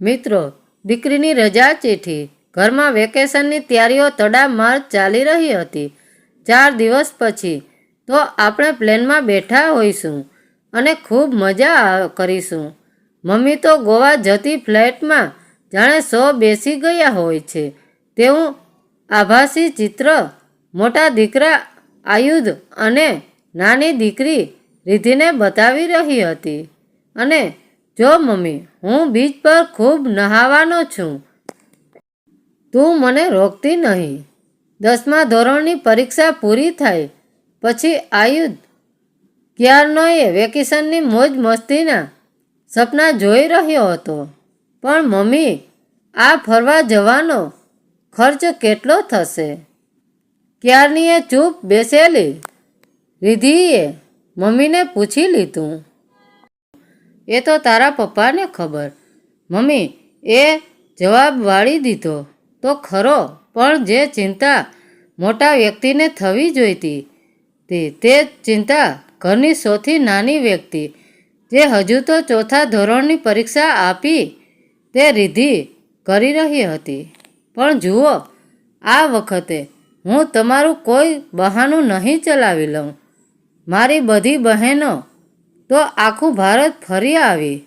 મિત્રો, દીકરીની રજા ચીઠી. ઘરમાં વેકેશનની તૈયારીઓ તડામાર ચાલી રહી હતી. ચાર દિવસ પછી તો આપણે પ્લેનમાં બેઠા હોઈશું અને ખૂબ મજા કરીશું. મમ્મી તો ગોવા જતી ફ્લેટમાં જાણે સો બેસી ગયા હોય છે. તેવું આભાસી ચિત્ર, મોટા દીકરા આયુધ અને નાની દીકરી રિધિને બતાવી રહી હતી. અને જો મમ્મી, હું બીચ પર ખૂબ નહાવાનો છું. તું મને રોકતી નહીં. દસમા ધોરણની પરીક્ષા પૂરી થાય પછી આયુધ ક્યારનોએ વેકેશનની મોજ મસ્તીના સપના જોઈ રહ્યો હતો. પણ મમ્મી, આ ફરવા જવાનો ખર્ચ કેટલો થશે? ક્યારની એ ચૂપ બેસેલી રિધિએ મમ્મીને પૂછી લીધું. એ તો તારા પપ્પાને ખબર. મમ્મી, એ જવાબ વાળી દીધો. તો ખરો, પણ જે ચિંતા મોટા વ્યક્તિને થવી જોઈતી, તે તે ચિંતા ઘરની સૌથી નાની વ્યક્તિ, જે હજુ તો ચોથા ધોરણની પરીક્ષા આપી તે રીધિ કરી રહી હતી. પણ જુઓ, આ વખતે હું તમારું કોઈ બહાનું નહીં ચલાવી લઉં. મારી બધી બહેનો તો આખું ભારત ફરી આવી.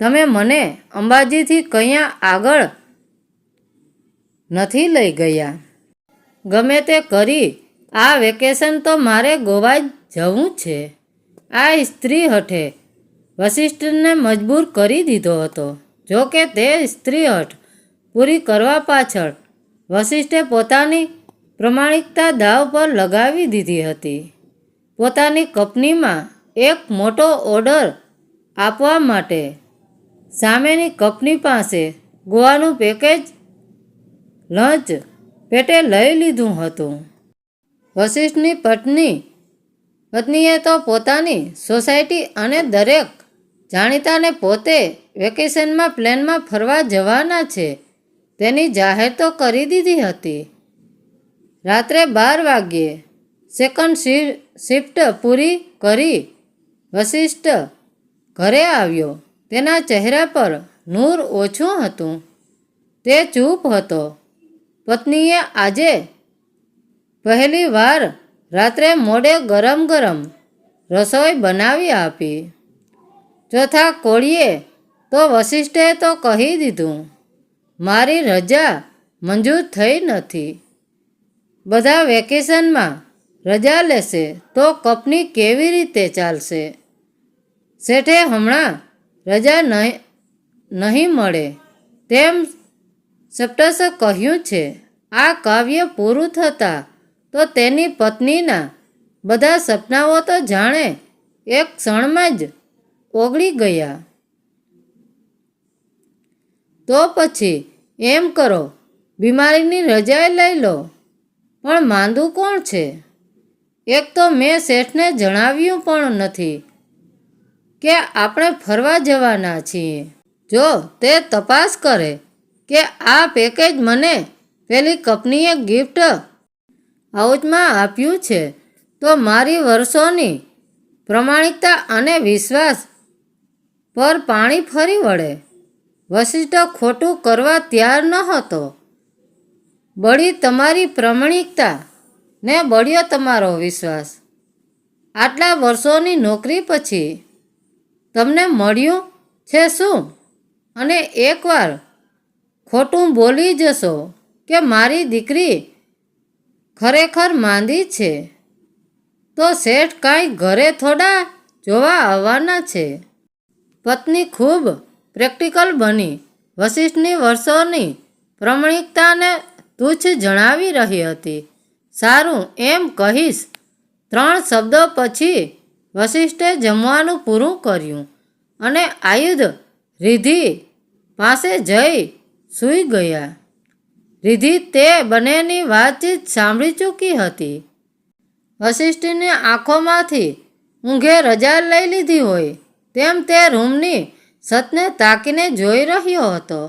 તમે મને અંબાજીથી કયા આગળ નથી લઈ ગયા? ગમે તે કરી, આ વેકેશન તો મારે ગોવા જવું છે. આ સ્ત્રી હઠે વશિષ્ઠને મજબૂર કરી દીધો હતો. જો કે તે સ્ત્રી હઠ પૂરી કરવા પાછળ વશિષ્ઠે પોતાની પ્રમાણિકતા દાવ પર લગાવી દીધી હતી. પોતાની કંપનીમાં એક મોટો ઓર્ડર આપવા માટે સામેની કંપની પાસે ગોવાનું પેકેજ લંચ પેટે લઈ લીધું હતું. વશિષ્ઠની પત્ની, પત્નીએ તો પોતાની સોસાયટી અને દરેક જાણીતાને પોતે વેકેશનમાં પ્લેનમાં ફરવા જવાના છે, તેની જાહેર તો કરી દીધી હતી. રાત્રે બાર વાગ્યે સેકન્ડ શિફ્ટ પૂરી કરી વશિષ્ઠ ઘરે આવ્યો. તેના ચહેરા પર નૂર ઓછું હતું. તે ચૂપ હતો. પત્નીએ આજે પહેલી વાર રાત્રે મોડે ગરમ ગરમ રસોઈ બનાવી આપી. ચોથા કોળીએ તો વશિષ્ઠે તો કહી દીધું, મારી રજા મંજૂર થઈ નથી. બધા વેકેશનમાં રજા લેશે તો કંપની કેવી રીતે ચાલશે? શેઠે હમણાં રજા નહીં નહીં મળે તેમ સપ્ટસે કહ્યું છે. આ કાવ્ય પૂરું થતાં તો તેની પત્નીના બધા સપનાઓ તો જાણે એક ક્ષણમાં જ ઓગળી ગયા. તો પછી એમ કરો, બીમારીની રજા લઈ લો, પણ માંદું કોણ છે? એક તો મેં શેઠને જણાવ્યું પણ નથી. કે આપણે ફરવા જવાના છીએ. જો તે તપાસ કરે કે આ પેકેજ મને પેલી કંપનીએ ગિફ્ટ હાઉસમાં આપ્યું છે, તો મારી વર્ષોની પ્રમાણિકતા અને વિશ્વાસ પર પાણી ફરી વળે. વશિષ્ઠ ખોટું કરવા તૈયાર ન હતો. બળી તમારી પ્રમાણિકતા ને બળ્યો તમારો વિશ્વાસ. આટલા વર્ષોની નોકરી પછી તમને મળ્યું છે શું? અને એકવાર ખોટું બોલી જશો કે મારી દીકરી ખરેખર માંદી છે, તો શેઠ કાંઈ ઘરે થોડા જોવા આવવાના છે. પત્ની ખૂબ પ્રેક્ટિકલ બની, વશિષ્ઠની વર્ષોની પ્રમાણિકતાને તુચ્છ જણાવી રહી હતી. સારું એમ કહીશ, ત્રણ શબ્દો પછી વશિષ્ઠે જમવાનું પૂરું કર્યું અને આયુધ રિધિ પાસે જઈ સૂઈ ગયા. રિધિ તે બંનેની વાતચીત સાંભળી ચૂકી હતી. વશિષ્ઠને આંખોમાંથી ઊંઘે રજા લઈ લીધી હોય તેમ તે રૂમની સતને તાકીને જોઈ રહ્યો હતો.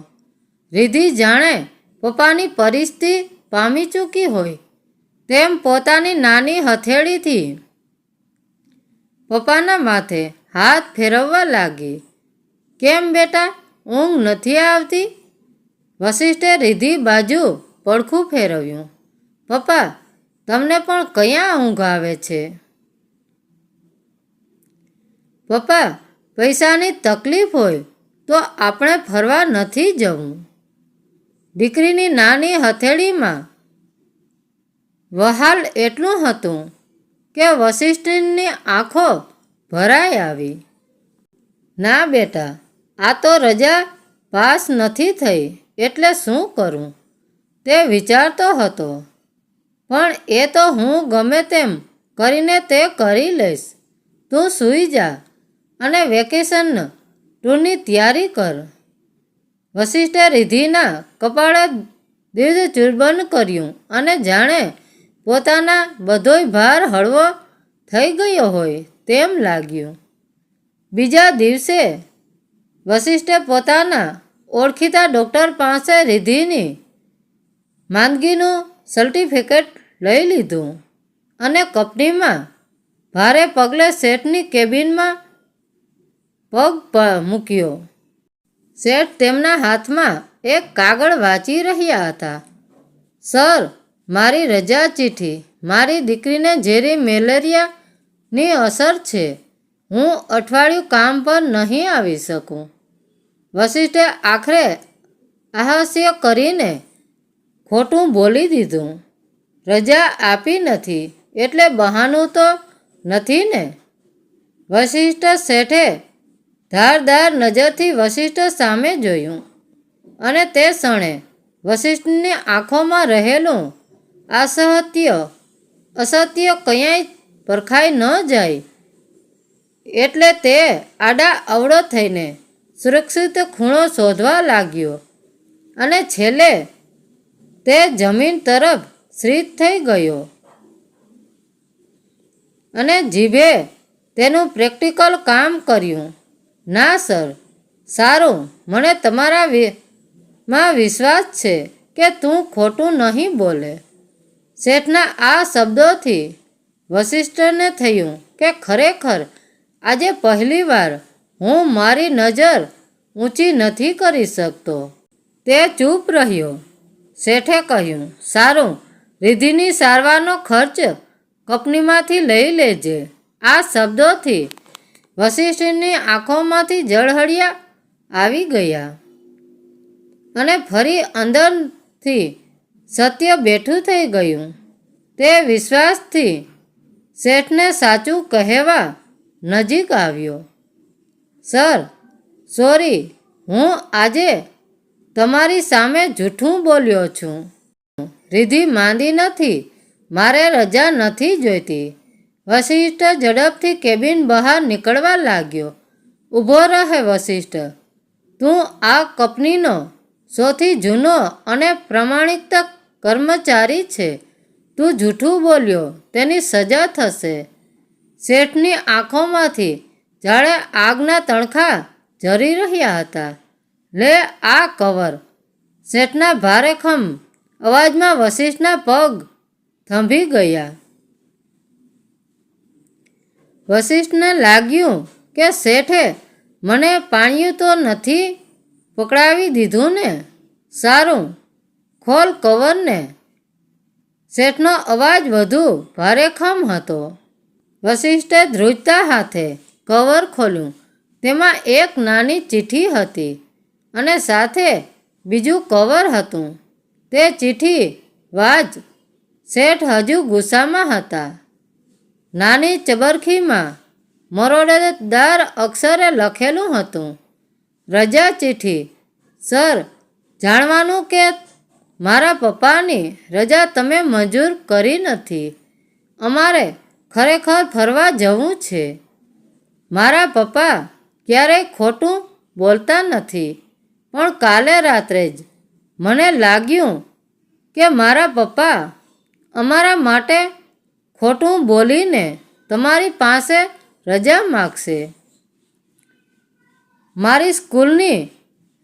રિધિ જાણે પપ્પાની પરિસ્થિતિ પામી ચૂકી હોય તેમ પોતાની નાની હથેળીથી પપ્પાના માથે હાથ ફેરવવા લાગી. કેમ બેટા? ઊંઘ નથી આવતી? વશિષ્ઠે રીધી બાજુ પડખું ફેરવ્યું. પપ્પા, તમને પણ કયા ઊંઘ આવે છે? પપ્પા, પૈસાની તકલીફ હોય તો આપણે ફરવા નથી જવું. દીકરીની નાની હથેળીમાં વહાલ એટલું હતું કે વશિષ્ઠની આંખો ભરાઈ આવી. ના બેટા, આ તો રજા પાસ નથી થઈ, એટલે શું કરું? તે વિચારતો હતો. પણ એ તો હું ગમે તેમ કરીને તે કરી લઈશ. તું સૂઈ જા અને વેકેશન ટૂરની તૈયારી કર. વશિષ્ઠે રિધિના કપાળે દીર્ઘ ચુંબન કર્યું અને જાણે પોતાના બધોય ભાર હળવો થઈ ગયો હોય તેમ લાગ્યું. બીજા દિવસે વશિષ્ઠે પોતાના ઓળખીતા ડૉક્ટર પાસે રિધિની માંદગીનું સર્ટિફિકેટ લઈ લીધું અને કંપનીમાં ભારે પગલે શેઠની કેબિનમાં પગ મૂક્યો. શેઠ તેમના હાથમાં એક કાગળ વાંચી રહ્યા હતા. સર મારી રજા ચીઠી મારી દીકરીને ઝેરી મેલેરિયાની અસર છે. હું અઠવાડિયું કામ પર નહીં આવી શકું. વશિષ્ઠે આખરે આહાસ્ય કરીને ખોટું બોલી દીધું. રજા આપી નથી, એટલે બહાનું તો નથી ને? વશિષ્ઠ શેઠે ધારદાર નજરથી વશિષ્ઠ સામે જોયું અને તે ક્ષણે વશિષ્ઠની આંખોમાં રહેલું અસત્ય અસત્ય ક્યાંય પરખાઈ ન જાય. એટલે તે આડા અવળો થઈને સુરક્ષિત ખૂણો શોધવા લાગ્યો. અને છેલ્લે તે જમીન તરફ શ્રીત થઈ ગયો. અને જીભે તેનું પ્રેક્ટિકલ કામ કર્યું. ના, સર. સારું. મને તમારા માં વિશ્વાસ છે કે તું ખોટું નહીં બોલે. શેઠના આ શબ્દોથી વશિષ્ઠને થયું કે ખરેખર આજે પહેલીવાર હું મારી નજર ઊંચી નથી કરી શકતો. તે ચૂપ રહ્યો. શેઠે કહ્યું, સારું રિધિની સારવારનો ખર્ચ કંપનીમાંથી લઈ લેજે. આ શબ્દોથી વશિષ્ઠની આંખોમાંથી જળહળિયા આવી ગયા અને ફરી અંદરથી સત્ય બેઠું થઈ ગયું. તે વિશ્વાસથી શેઠને સાચું કહેવા નજીક આવ્યો. સર, સોરી, હું આજે તમારી સામે જૂઠું બોલ્યો છું. રિધિ માંદી નથી, મારે રજા નથી જોઈતી. વશિષ્ઠ ઝડપથી કેબિન બહાર નીકળવા લાગ્યો. ઊભો રહે વશિષ્ઠ તું આ કંપનીનો સૌથી જૂનો અને પ્રમાણિક કર્મચારી છે. તું જૂઠું બોલ્યો, તેની સજા થશે. શેઠની આંખોમાંથી જાણે આગના તણખા જરી રહ્યા હતા. લે આ કવર. શેઠના ભારેખમ અવાજમાં વશિષ્ઠના પગ થંભી ગયા. વશિષ્ઠને લાગ્યું કે શેઠે મને પાણ્યું તો નથી પકડાવી દીધું ને? સારું ખોલ કવરને. શેઠનો અવાજ વધુ ભારેખમ હતો. વશિષ્ઠે ધ્રુજતા હાથે કવર ખોલ્યું. તેમાં એક નાની ચિઠ્ઠી હતી અને સાથે બીજું કવર હતું. તે ચિઠ્ઠી વાજ શેઠ હજુ ગુસ્સામાં હતા. નાની ચબરખીમાં મરોડેદાર અક્ષરે લખેલું હતું. રજા ચિઠ્ઠી, સર, જાણવાનું કે મારા પપ્પાની રજા તમે મંજૂર કરી નથી. અમારે ખરેખર ફરવા જવું છે. મારા પપ્પા ક્યારેય ખોટું બોલતા નથી. પણ કાલે રાત્રે જ મને લાગ્યું કે મારા પપ્પા અમારા માટે ખોટું બોલીને તમારી પાસે રજા માગશે. મારી સ્કૂલની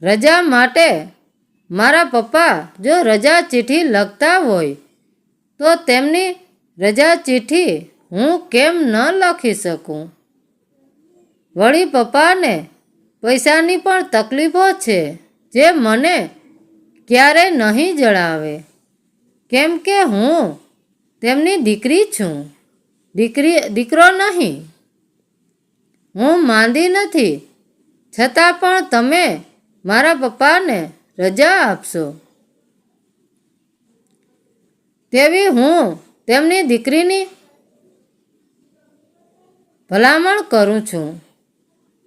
રજા માટે મારા પપ્પા જો રજા ચિઠ્ઠી લખતા હોય, તો તેમની રજા ચિઠ્ઠી હું કેમ ન લખી શકું? વળી પપ્પાને પૈસાની પણ તકલીફો છે, જે મને ક્યારેય નહીં જણાવે. કેમ કે હું તેમની દીકરી છું, દીકરી, દીકરો નહીં. હું માંદી નથી, છતાં પણ તમે મારા પપ્પાને રજા આપશો. તેવી હું તેમની દીકરીની ભલામણ કરું છું.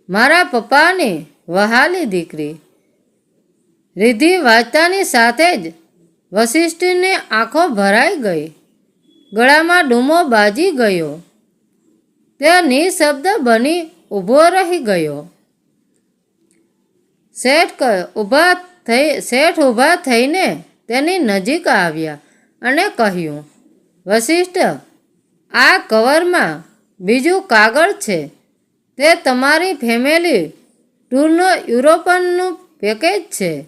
મારા પપ્પાની વહાલી દીકરી રિધિ વાંચતાની સાથે જ વશિષ્ઠની આંખો ભરાઈ ગઈ. ગળામાં ડૂમો બાજી ગયો. તે નિશબ્દ બની ઊભો રહી ગયો. શેઠ ઊભા થઈ શેઠ ઊભા થઈને તેની નજીક આવ્યા અને કહ્યું વશિષ્ઠ આ કવરમાં બીજું કાગળ છે. તે તમારી ફેમિલી ટૂરનો યુરોપનનું પેકેજ છે.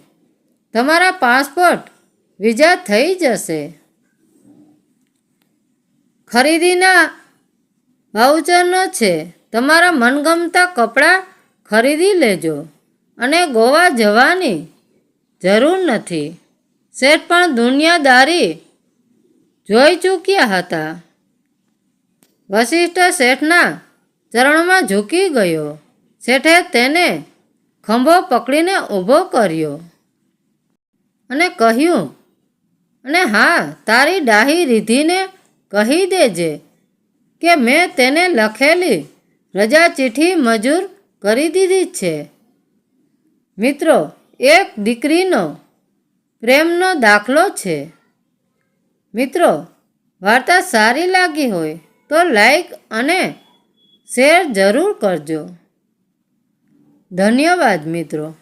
તમારા પાસપોર્ટ વિઝા થઈ જશે. ખરીદીના વાઉચરનો છે. તમારા મનગમતા કપડાં ખરીદી લેજો અને ગોવા જવાની જરૂર નથી. શેઠ પણ દુનિયાદારી જોઈ ચૂક્યા હતા. વશિષ્ઠ શેઠના ચરણમાં ઝૂકી ગયો. શેઠે તેને ખંભો પકડીને ઊભો કર્યો અને કહ્યું, અને હા, તારી ડાહી રીધીને કહી દેજે કે મેં તેને લખેલી રજા ચિઠ્ઠી મંજૂર કરી દીધી છે. મિત્રો એક દીકરીનો પ્રેમનો દાખલો છે. મિત્રો, વાર્તા સારી લાગી હોય તો લાઈક અને શેર જરૂર કરજો. ધન્યવાદ મિત્રો.